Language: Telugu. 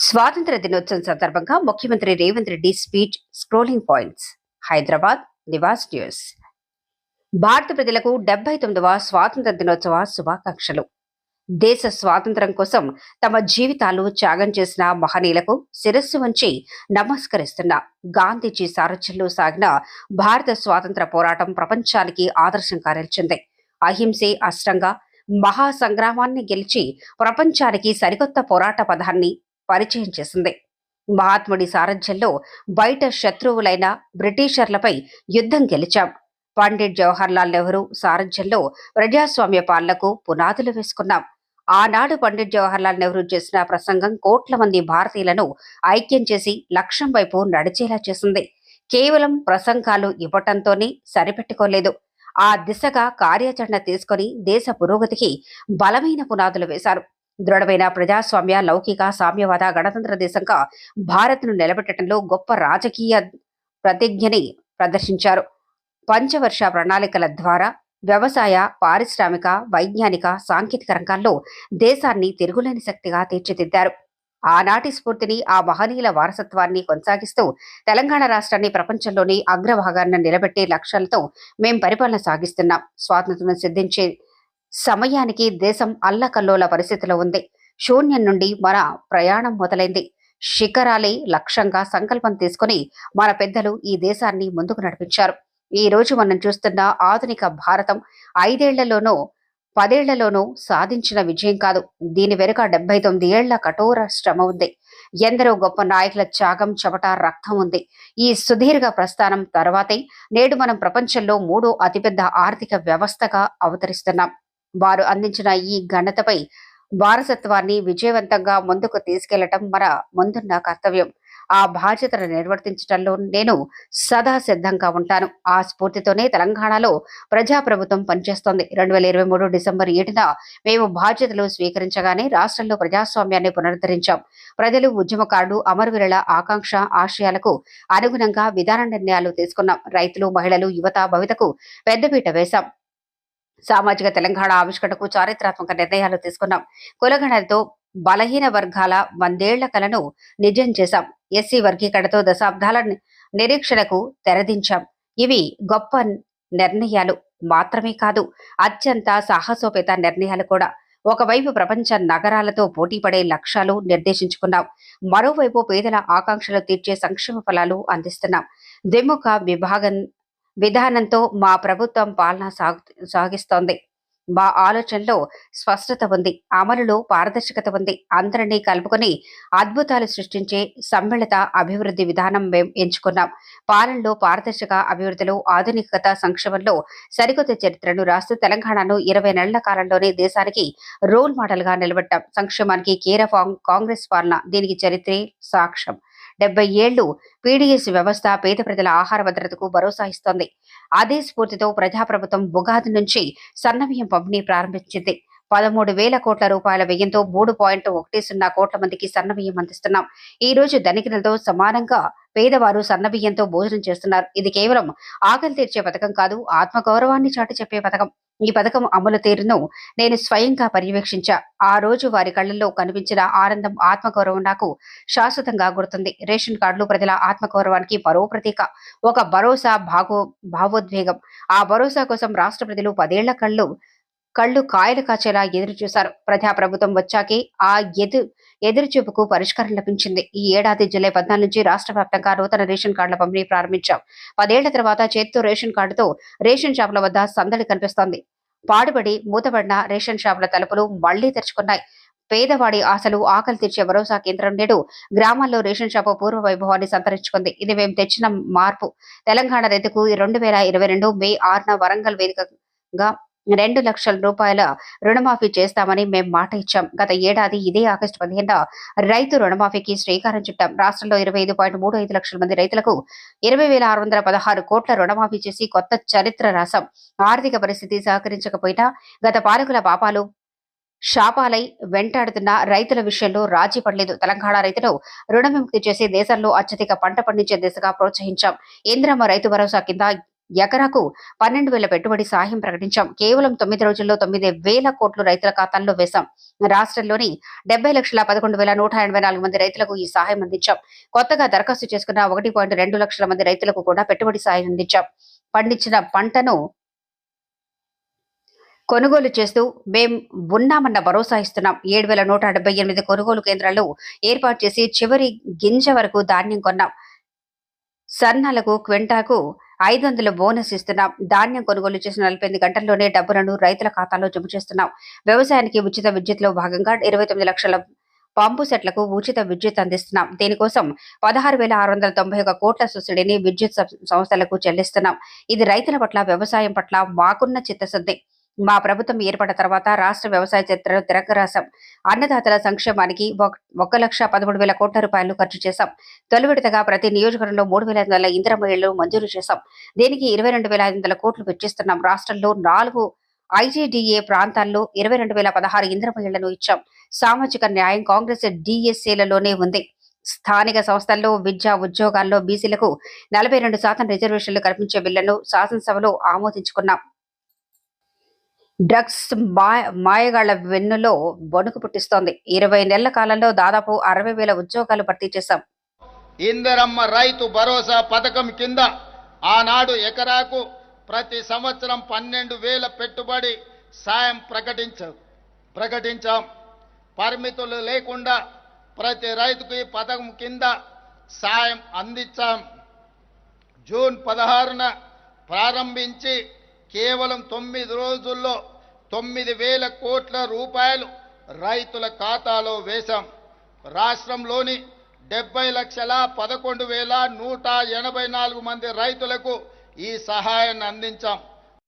స్వాతంత్ర దినోత్సవం సందర్భంగా ముఖ్యమంత్రి Revanth Reddy speech scrolling points. Hyderabad Nivas news. భారత ప్రజలకు డెబ్బై తొమ్మిదవ స్వాతంత్ర దినోత్సవ శుభాకాంక్షలు. దేశ స్వాతంత్ర్యం కోసం తమ జీవితాలు త్యాగం చేసిన మహనీయులకు శిరస్సు వంచి నమస్కరిస్తున్న గాంధీజీ సారథ్యంలో సాగిన భారత స్వాతంత్ర పోరాటం ప్రపంచానికి ఆదర్శంగా నిలిచింది అహింసే అష్టంగా మహా సంగ్రామాన్ని గెలిచి ప్రపంచానికి సరికొత్త పోరాట పదాన్ని పరిచయం చేసింది. మహాత్ముడి సారథ్యంలో బయట శత్రువులైన బ్రిటిషర్లపై యుద్ధం గెలిచాం. పండిట్ జవహర్లాల్ నెహ్రూ సారథ్యంలో ప్రజాస్వామ్య పాలనకు పునాదులు వేసుకున్నాం. ఆనాడు పండిట్ జవహర్లాల్ నెహ్రూ చేసిన ప్రసంగం కోట్ల మంది భారతీయులను ఐక్యం చేసి లక్ష్యం వైపు నడిచేలా చేసింది. కేవలం ప్రసంగాలు ఇవ్వటంతోనే సరిపెట్టుకోలేదు. ఆ దిశగా కార్యాచరణ తీసుకొని దేశ పురోగతికి బలమైన పునాదులు వేశారు. దృఢమైన ప్రజాస్వామ్య లౌకిక సామ్యవాద గణతంత్ర దేశంగా భారత్ను నిలబెట్టడంలో గొప్ప రాజకీయ ప్రతిజ్ఞని ప్రదర్శించారు. పంచవర్ష ప్రణాళికల ద్వారా వ్యవసాయ పారిశ్రామిక వైజ్ఞానిక సాంకేతిక రంగాల్లో దేశాన్ని తిరుగులేని శక్తిగా తీర్చిదిద్దారు. ఆనాటి స్ఫూర్తిని ఆ మహనీయుల వారసత్వాన్ని కొనసాగిస్తూ తెలంగాణ రాష్ట్రాన్ని ప్రపంచంలోని అగ్రభాగాన్ని నిలబెట్టే లక్ష్యాలతో మేం పరిపాలన సాగిస్తున్నాం. స్వాతంత్ర్యం సిద్ధించే సమయానికి దేశం అల్లకల్లోల పరిస్థితిలో ఉంది. శూన్యం నుండి మన ప్రయాణం మొదలైంది. శిఖరాలే లక్ష్యంగా సంకల్పం తీసుకుని మన పెద్దలు ఈ దేశాన్ని ముందుకు నడిపించారు. ఈ రోజు మనం చూస్తున్న ఆధునిక భారతం ఐదేళ్ళలోనూ పదేళ్ళలోనూ సాధించిన విజయం కాదు. దీని వెనుక డెబ్బై తొమ్మిది ఏళ్ళ కఠోర శ్రమ ఉంది. ఎందరో గొప్ప నాయకుల త్యాగం చెమట రక్తం ఉంది. ఈ సుదీర్ఘ ప్రస్థానం తర్వాతే నేడు మనం ప్రపంచంలో మూడో అతిపెద్ద ఆర్థిక వ్యవస్థగా అవతరిస్తున్నాం. వారు అందించిన ఈ ఘనతపై వారసత్వాన్ని విజయవంతంగా ముందుకు తీసుకెళ్ళటం మన ముందున్న కర్తవ్యం. ఆ బాధ్యతను నిర్వర్తించడంలో నేను సదా సిద్ధంగా ఉంటాను. ఆ స్ఫూర్తితోనే తెలంగాణలో ప్రజాప్రభుత్వం పనిచేస్తోంది. రెండు వేల ఇరవై మూడు డిసెంబర్ ఏడున మేము బాధ్యతలు స్వీకరించగానే రాష్ట్రంలో ప్రజాస్వామ్యాన్ని పునరుద్ధరించాం. ప్రజలు ఉద్యమకారులు అమరవీరుల ఆకాంక్ష ఆశయాలకు అనుగుణంగా విధాన నిర్ణయాలు తీసుకున్నాం. రైతులు మహిళలు యువత భవితకు పెద్దపీట వేశాం. సామాజిక తెలంగాణ ఆవిష్కరణకు చారిత్రాత్మక నిర్ణయాలు తీసుకున్నాం. కులగణతో బలహీన వర్గాల వందేళ్ళ కలను నిజం చేశాం. ఎస్సీ వర్గీకరణతో దశాబ్దాల నిరీక్షణకు తెరదించాం. ఇవి గొప్ప నిర్ణయాలు మాత్రమే కాదు అత్యంత సాహసోపేత నిర్ణయాలు కూడా. ఒకవైపు ప్రపంచ నగరాలతో పోటీపడే లక్ష్యాలు నిర్దేశించుకున్నాం. మరోవైపు పేదల ఆకాంక్షలు తీర్చే సంక్షేమ ఫలాలు అందిస్తున్నాం. ద్విముఖ విభాగం విధానంతో మా ప్రభుత్వం పాలన సాగు సాగిస్తోంది. మా ఆలోచనలో స్పష్టత ఉంది అమలులో పారదర్శకత ఉంది. అందరినీ కలుపుకొని అద్భుతాలు సృష్టించే సమ్మిళిత అభివృద్ధి విధానం మేం ఎంచుకున్నాం. పాలనలో పారదర్శక అభివృద్ధిలో ఆధునికత సంక్షేమంలో సరికొత్త చరిత్రను రాస్తూ తెలంగాణను ఇరవై నెలల కాలంలోనే దేశానికి రోల్ మోడల్గా నిలబెట్టాం. సంక్షేమానికి కేర్ ఆఫ్ కాంగ్రెస్ పాలన దీనికి చరిత్రే సాక్ష్యం. డెబ్బై ఏళ్ళు పీడీఎస్ వ్యవస్థ పేద ప్రజల ఆహార భద్రతకు భరోసా ఇస్తోంది. అదే స్ఫూర్తితో ప్రజాప్రభుత్వం ఉగాది నుంచి సన్నబియ్యం పంపిణీ ప్రారంభించింది. పదమూడు వేల కోట్ల రూపాయల వ్యయంతో మూడు పాయింట్ ఒకటి సున్నా కోట్ల మందికి సన్నబియ్యం అందిస్తున్నాం. ఈ రోజు ధనికులతో సమానంగా పేదవారు సన్నబియ్యంతో భోజనం చేస్తున్నారు. ఇది కేవలం ఆకలి తీర్చే పథకం కాదు ఆత్మగౌరవాన్ని చాటి చెప్పే పథకం. ఈ పథకం అమలు తీరును నేను స్వయంగా పర్యవేక్షించా. ఆ రోజు వారి కళ్ళల్లో కనిపించిన ఆనందం ఆత్మగౌరవం నాకు శాశ్వతంగా గుర్తుంది. రేషన్ కార్డులు ప్రజల ఆత్మగౌరవానికి మరో ప్రతీక. ఒక భరోసా భాగో భావోద్వేగం. ఆ భరోసా కోసం రాష్ట్ర ప్రజలు పదేళ్ళ కళ్ళు కళ్ళు కాయలు కాచేలా ఎదురు చూశారు. ప్రజా ప్రభుత్వం వచ్చాకే ఆ ఎదు ఎదురుచూపుకు పరిష్కారం లభించింది. ఈ ఏడాది జూలై పద్నాలుగు నుంచి రాష్ట్ర వ్యాప్తంగా నూతన రేషన్ కార్డుల పంపిణీ ప్రారంభించాం. పదేళ్ళ తర్వాత చేత్తో రేషన్ కార్డుతో రేషన్ షాపుల వద్ద సందడి కనిపిస్తోంది. పాడుబడి మూతబడిన రేషన్ షాపుల తలుపులు మళ్ళీ తెరుచుకున్నాయి. పేదవాడి ఆశలు ఆకలి తీర్చే భరోసా కేంద్రం నేడు గ్రామాల్లో రేషన్ షాపు పూర్వ వైభవాన్ని సంతరించుకుంది. ఇది మేము తెచ్చిన మార్పు. తెలంగాణ రైతుకు రెండు వేల ఇరవై రెండు మే ఆరున వరంగల్ వేదికగా రెండు లక్షల రూపాయల రుణమాఫీ చేస్తామని మేం మాట ఇచ్చాం. గత ఏడాది ఇదే ఆగస్టు పదిహేను రైతు రుణమాఫీకి శ్రీకారం చుట్టాం. రాష్ట్రంలో ఇరవై ఐదు పాయింట్ మూడు ఐదు లక్షల మంది రైతులకు ఇరవై వేల ఆరు వందల పదహారు కోట్ల రుణమాఫీ చేసి కొత్త చరిత్ర రాశాం. ఆర్థిక పరిస్థితి సహకరించకపోయినా గత పాలకుల పాపాలు శాపాలై వెంటాడుతున్న రైతుల విషయంలో రాజీ పడలేదు. తెలంగాణ రైతులు రుణ విముక్తి చేసి దేశంలో అత్యధిక పంట పండించే దిశగా ప్రోత్సహించాం. ఇంద్రమ్మ రైతు భరోసా కింద ఎకరాకు పన్నెండు వేల పెట్టుబడి సాయం ప్రకటించాం. కేవలం తొమ్మిది రోజుల్లో తొమ్మిది వేల కోట్లు రైతుల ఖాతాల్లో వేశాం. రాష్ట్రంలోని డెబ్బై లక్షల పదకొండు వేల నూట ఎనభై నాలుగు మంది రైతులకు ఈ సహాయం అందించాం. కొత్తగా దరఖాస్తు చేసుకున్న ఒకటి పాయింట్ రెండు లక్షల మంది రైతులకు కూడా పెట్టుబడి సాయం అందించాం. పండించిన పంటను కొనుగోలు చేస్తూ మేం ఉన్నామన్న భరోసా ఇస్తున్నాం. ఏడు వేల నూట డెబ్బై ఎనిమిది కొనుగోలు కేంద్రాలు ఏర్పాటు చేసి చివరి గింజ వరకు ధాన్యం కొన్నాం. సన్నాలకు క్వింటాకు ఐదు వందల బోనస్ ఇస్తున్నాం. ధాన్యం కొనుగోలు చేసిన నలభై ఎనిమిది గంటల్లోనే డబ్బులను రైతుల ఖాతాలో జమ చేస్తున్నాం. వ్యవసాయానికి ఉచిత విద్యుత్లో భాగంగా ఇరవై తొమ్మిది లక్షల పంపు సెట్లకు ఉచిత విద్యుత్ అందిస్తున్నాం. దీనికోసం పదహారు వేల ఆరు వందల తొంభై ఒక కోట్ల సబ్సిడీని విద్యుత్ సంస్థలకు చెల్లిస్తున్నాం. ఇది రైతుల పట్ల వ్యవసాయం పట్ల మాకున్న చిత్తశుద్ధి. మా ప్రభుత్వం ఏర్పడిన తర్వాత రాష్ట్ర వ్యవసాయ చరిత్రలో తిరగరాశాం. అన్నదాతల సంక్షేమానికి ఒక- లక్ష పదమూడు వేల కోట్ల రూపాయలు ఖర్చు చేశాం. తొలి విడతగా ప్రతి నియోజకవర్గంలో మూడు వేల ఐదు వందల ఇంద్ర మహిళలు మంజూరు చేశాం. దీనికి ఇరవై రెండు వేల ఐదు వందల కోట్లు వెచ్చిస్తున్నాం రాష్ట్రంలో నాలుగు ఐజీడీఏ ప్రాంతాల్లో ఇరవై రెండు వేల పదహారు ఇంద్ర మహిళలను ఇచ్చాం. సామాజిక న్యాయం కాంగ్రెస్ డిఎస్ఏలలోనే ఉంది. స్థానిక సంస్థల్లో విద్యా ఉద్యోగాల్లో బీసీలకు నలభై రెండు శాతం రిజర్వేషన్లు కల్పించే బిల్లును శాసనసభలో ఆమోదించుకున్నాం. డ్రగ్స్ మాయ మాయగాళ్ళ వెన్నులో వణుకు పుట్టిస్తోంది. ఇరవై నెలల కాలంలో దాదాపు అరవై వేల ఉద్యోగాలు భర్తీ చేశాం. ఇందరమ్మ రైతు భరోసా పథకం కింద ఆనాడు ఎకరాకు ప్రతి సంవత్సరం పన్నెండు వేల పెట్టుబడి సాయం ప్రకటించాం ప్రకటించాం. పరిమితులు లేకుండా ప్రతి రైతుకు ఈ పథకం కింద సాయం అందించాం. జూన్ పదహారున ప్రారంభించి కేవలం తొమ్మిది రోజుల్లో తొమ్మిది వేల కోట్ల రూపాయలు రైతుల ఖాతాలో వేశాం. రాష్ట్రంలోని డెబ్బై లక్షల పదకొండు వేల నూట ఎనభై నాలుగు మంది రైతులకు ఈ సహాయాన్ని అందించాం.